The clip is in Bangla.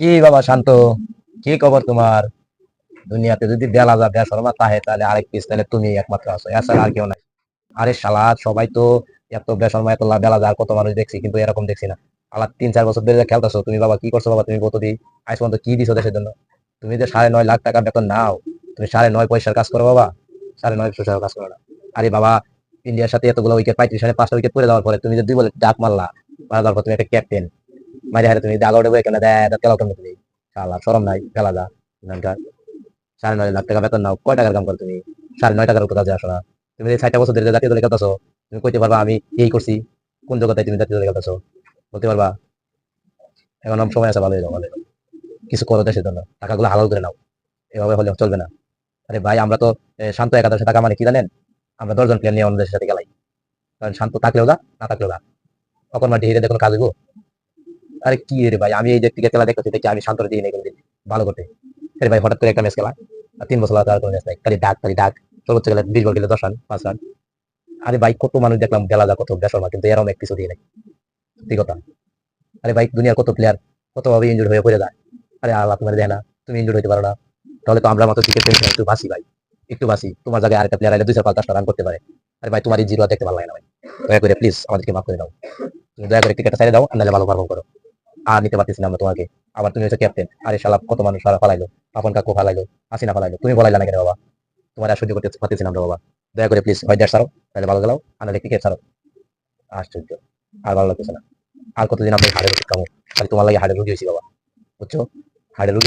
কি বাবা শান্ত? কি খবর তোমার? দুনিয়াতে যদি বেলা যা বেসরমা তাহে, তাহলে আরেক পিস তাহলে তুমি একমাত্র আছো। এছাড়া আর কেউ নাই। আরে শালা, সবাই তো এত বেসরমা এত বেলা যার কত মানুষ দেখছি, কিন্তু এরকম দেখছি না। আলা তিন, চার বছর ধরে খেলতেছো, তুমি বাবা কি করছ বাবা? তুমি কত দি, আজ পর্যন্ত কি দিছো দেশের জন্য? তুমি যে সাড়ে নয় লাখ টাকা বেতন নাও, তুমি সাড়ে নয় পয়সার কাজ করো বাবা। সাড়ে নয় পয়সার কাজ করো না। আরে বাবা, ইন্ডিয়ার সাথে এতগুলো উইকেট পঁয়ত্রিশ রানে পাঁচটা উইকেট পড়ে দেওয়ার পরে তুমি যে দুই বলে ডাক মারলা মারা দেওয়ার পর তুমি একটা ক্যাপ্টেন মাঝে হারে তুমি দাগা কেন দেয় কেলাও কেমন তুমি? শালা সরম নাই এখানকার সাড়ে নয় লাখ টাকা বেতন নাও, কয় টাকার কাম করো তুমি? সাড়ে নয় টাকার কাজে আসো না। তুমি এই ষাটটা বছর ধরে জাতীয় দলে তুমি কইতে পারবা আমি এই করছি, কোন জগতায় তুমি জাতীয় দলে বলতে পারবা, এখন সময় আছে ভালো ভালো কিছু করো দেশের জন্য, টাকাগুলো হালাল করে নাও। এভাবে হলে চলবে না। আরে ভাই, আমরা তো শান্ত একাদশে টাকা মানে কি জানেন? আমরা দশজন প্লেয়ার নিয়ে অন্য দেশের সাথে খেলাই। কারণ শান্ত থাকলেও যা, না থাকলেও না তখন মাঠে হিরে দেখুন কাজ হইবো? আরে কি রে ভাই? আমি এই যে ক্রিকেট খেলা দেখতেছি, দেখি আমি শান্ত দিই নাই কোনদিন ভালো করতে আরে ভাই, হঠাৎ করে একটা ম্যাচ খেলা। তিন বছর আর কোনো ম্যাচ নাই খালি ডাক খালি ডাক। সর্বোচ্চ গেলে বিশ বল গেলে দশ রান পাঁচ রান আরে ভাই, কত মানুষ দেখলাম খেলা যা, কত বেসরমা কিন্তু এরকম এক কিছু দিয়ে নাই সত্যি কথা। আরে ভাই, দুনিয়ার কত প্লেয়ার কত ভাবে ইনজুর হয়ে পড়ে যায়। আরে আল্লাহ, তোমার দেয় না। তুমি ইনজুর হইতে পারো না। তাহলে তো আমরা মতো ক্রিকেট খেলতে একটু বাসি ভাই। একটু বাসি তোমার জায়গায় আরেকটা প্লেয়ার আইলে দুই চার পাঁচ দশটা রান করতে পারে। আরে ভাই, তোমার এই জিরো দেখতে ভালো লাগে না ভাই। দয়া করে প্লিজ আমাদেরকে মাফ করে দাও। তুমি দয়া করে ক্রিকেটটা ছেড়ে দাও, আর নাহলে ভালো পারফর্ম করো। আর নিতে পারতেছি না আমরা তোমাকে। আবার তুমি হচ্ছে ক্যাপ্টেন আরে শালা, কত মানুষ সারা ফালাইলো আপন কাকু ফালাইলো হাসিনা ফালাইলো তুমি বলাইলা না কেন বাবা? তোমার আর সহ্য করতে পারতেছি না আমরা বাবা। দয়া করে প্লিজ হয় দেড় ছাড়ো, তাহলে ভালো গেলাও আর নাহলে ক্রিকেট ছাড়ো। আশ্চর্য। আর ভালো লাগতেছে না। আর কতদিন আমি হাড়ের ওষুধ খাব খালি তোমার লাগে হাড়ের রুগী হয়েছি বাবা। বুঝছ? হাড়ের রুগী